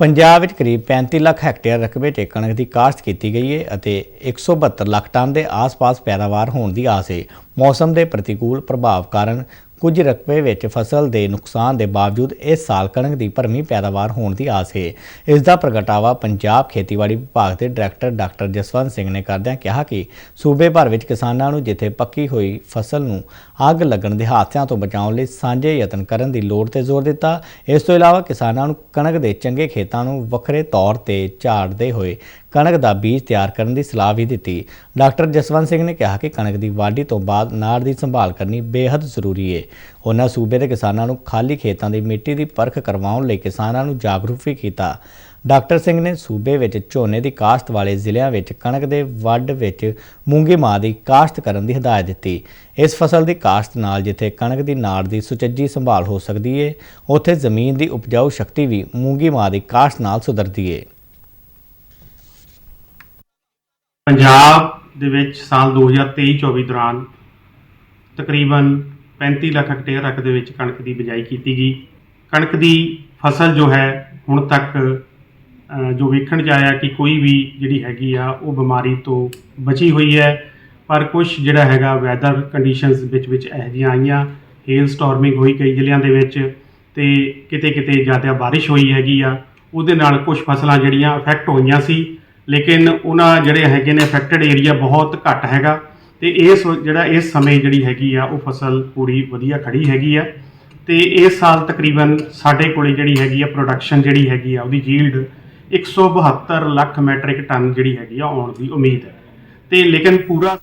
ਪੰਜਾਬ ਵਿੱਚ ਕਰੀਬ 35 ਲੱਖ ਹੈਕਟੇਅਰ ਰਕਬੇ 'ਚ ਕਣਕ ਦੀ ਕਾਸ਼ਤ ਕੀਤੀ ਗਈ ਹੈ ਅਤੇ 172 ਲੱਖ ਟਨ ਦੇ ਆਸ-ਪਾਸ ਪੈਦਾਵਾਰ ਹੋਣ ਦੀ ਆਸ ਹੈ ਮੌਸਮ ਦੇ ਪ੍ਰਤੀਕੂਲ ਪ੍ਰਭਾਵ ਕਾਰਨ ਕੁਝ ਰਕਬੇ ਵਿੱਚ ਫਸਲ ਦੇ ਨੁਕਸਾਨ ਦੇ ਬਾਵਜੂਦ ਇਸ ਸਾਲ ਕਣਕ ਦੀ ਭਰਮੀ ਪੈਦਾਵਾਰ ਹੋਣ ਦੀ ਆਸ ਹੈ। ਇਸ ਦਾ ਪ੍ਰਗਟਾਵਾ ਪੰਜਾਬ ਖੇਤੀਬਾੜੀ ਵਿਭਾਗ ਦੇ ਡਾਇਰੈਕਟਰ ਡਾਕਟਰ ਜਸਵੰਤ ਸਿੰਘ ਨੇ ਕਰਦਿਆਂ ਕਿਹਾ ਕਿ ਸੂਬੇ ਭਰ ਵਿੱਚ ਕਿਸਾਨਾਂ ਨੂੰ ਜਿੱਥੇ ਪੱਕੀ ਹੋਈ ਫਸਲ ਨੂੰ ਅੱਗ ਲੱਗਣ ਦੇ ਹਾਦਸਿਆਂ ਤੋਂ ਬਚਾਉਣ ਲਈ ਸਾਂਝੇ ਯਤਨ ਕਰਨ ਦੀ ਲੋੜ ਤੇ ਜ਼ੋਰ ਦਿੱਤਾ, ਇਸ ਤੋਂ ਇਲਾਵਾ ਕਿਸਾਨਾਂ ਨੂੰ ਕਣਕ ਦੇ ਚੰਗੇ ਖੇਤਾਂ ਨੂੰ ਵੱਖਰੇ ਤੌਰ ਤੇ ਝਾੜਦੇ ਹੋਏ ਕਣਕ ਦਾ ਬੀਜ ਤਿਆਰ ਕਰਨ ਦੀ ਸਲਾਹ ਵੀ ਦਿੱਤੀ। ਡਾਕਟਰ ਜਸਵੰਤ ਸਿੰਘ ਨੇ ਕਿਹਾ ਕਿ ਕਣਕ ਦੀ ਵਾਢੀ ਤੋਂ ਬਾਅਦ ਨਾੜ ਦੀ ਸੰਭਾਲ ਕਰਨੀ ਬੇहद ਜ਼ਰੂਰੀ ਹੈ ਉਹਨਾਂ ਸੂਬੇ ਦੇ ਕਿਸਾਨਾਂ ਨੂੰ ਖਾਲੀ ਖੇਤਾਂ ਦੀ ਮਿੱਟੀ ਦੀ ਪਰਖ ਕਰਵਾਉਣ ਲਈ ਕਿਸਾਨਾਂ ਨੂੰ ਜਾਗਰੂਕ ਵੀ ਕੀਤਾ। ਡਾਕਟਰ ਸਿੰਘ ਨੇ ਸੂਬੇ ਵਿੱਚ ਝੋਨੇ ਦੀ ਕਾਸ਼ਤ ਵਾਲੇ ਜ਼ਿਲ੍ਹਿਆਂ ਵਿੱਚ ਕਣਕ ਦੇ ਵੱਢ ਵਿੱਚ ਮੂੰਗੀ ਮਾਂ ਦੀ ਕਾਸ਼ਤ ਕਰਨ ਦੀ ਹਦਾਇਤ ਦਿੱਤੀ। ਇਸ ਫਸਲ ਦੀ ਕਾਸ਼ਤ ਨਾਲ ਜਿੱਥੇ ਕਣਕ ਦੀ ਨਾੜ ਦੀ ਸੁਚੱਜੀ ਸੰਭਾਲ ਹੋ ਸਕਦੀ ਹੈ ਉੱਥੇ ਜ਼ਮੀਨ ਦੀ ਉਪਜਾਊ ਸ਼ਕਤੀ ਵੀ ਮੂੰਗੀ ਮਾਂ ਦੀ ਕਾਸ਼ਤ ਨਾਲ ਸੁਧਰਦੀ ਹੈ ਪੰਜਾਬ ਦੇ ਵਿੱਚ ਸਾਲ 2023-24 ਦੌਰਾਨ ਤਕਰੀਬਨ 35 ਲੱਖ ਹੈਕਟੇਅਰ ਰਕ ਦੇ ਵਿੱਚ ਕਣਕ ਦੀ ਬਿਜਾਈ ਕੀਤੀ ਗਈ। ਕਣਕ ਦੀ ਫਸਲ ਜੋ ਹੈ, ਹੁਣ ਤੱਕ ਜੋ ਵੇਖਣ 'ਚ ਆਇਆ ਕਿ ਕੋਈ ਵੀ ਜਿਹੜੀ ਹੈਗੀ ਆ, ਉਹ ਬਿਮਾਰੀ ਤੋਂ ਬਚੀ ਹੋਈ ਹੈ। ਪਰ ਕੁਝ ਜਿਹੜਾ ਹੈਗਾ ਵੈਦਰ ਕੰਡੀਸ਼ਨਸ ਵਿੱਚ ਵਿੱਚ ਇਹੋ ਜਿਹੀਆਂ ਆਈਆਂ। ਹੇਲ ਸਟਾਰਮਿੰਗ ਹੋਈ ਕਈ ਜ਼ਿਲ੍ਹਿਆਂ ਦੇ ਵਿੱਚ ਤੇ ਕਿਤੇ ਕਿਤੇ ਜ਼ਿਆਦਾ ਬਾਰਿਸ਼ ਹੋਈ ਹੈਗੀ ਆ। ਉਹਦੇ ਨਾਲ ਕੁਝ ਫਸਲਾਂ ਜਿਹੜੀਆਂ ਅਫੈਕਟ ਹੋਈਆਂ ਸੀ। ਲੇਕਿਨ ਉਹਨਾਂ ਜਿਹੜੇ ਹੈਗੇ ਨੇ ਅਫੈਕਟਡ ਏਰੀਆ ਬਹੁਤ ਘੱਟ ਹੈਗਾ ਤੇ ਇਸ ਜਿਹੜਾ ਇਸ ਸਮੇਂ ਜਿਹੜੀ ਹੈਗੀ ਆ, ਉਹ ਫਸਲ ਪੂਰੀ ਵਧੀਆ ਖੜੀ ਹੈਗੀ ਆ। ਤੇ ਇਸ ਸਾਲ ਤਕਰੀਬਨ ਸਾਡੇ ਕੋਲੇ ਜਿਹੜੀ ਹੈਗੀ ਆ ਪ੍ਰੋਡਕਸ਼ਨ ਜਿਹੜੀ ਹੈਗੀ ਆ, ਉਹਦੀ ਯੀਲਡ 172 ਲੱਖ ਮੈਟ੍ਰਿਕ ਟਨ ਜਿਹੜੀ ਹੈਗੀ ਆ ਆਉਣ ਦੀ ਉਮੀਦ ਹੈ। ਤੇ ਲੇਕਿਨ ਪੂਰਾ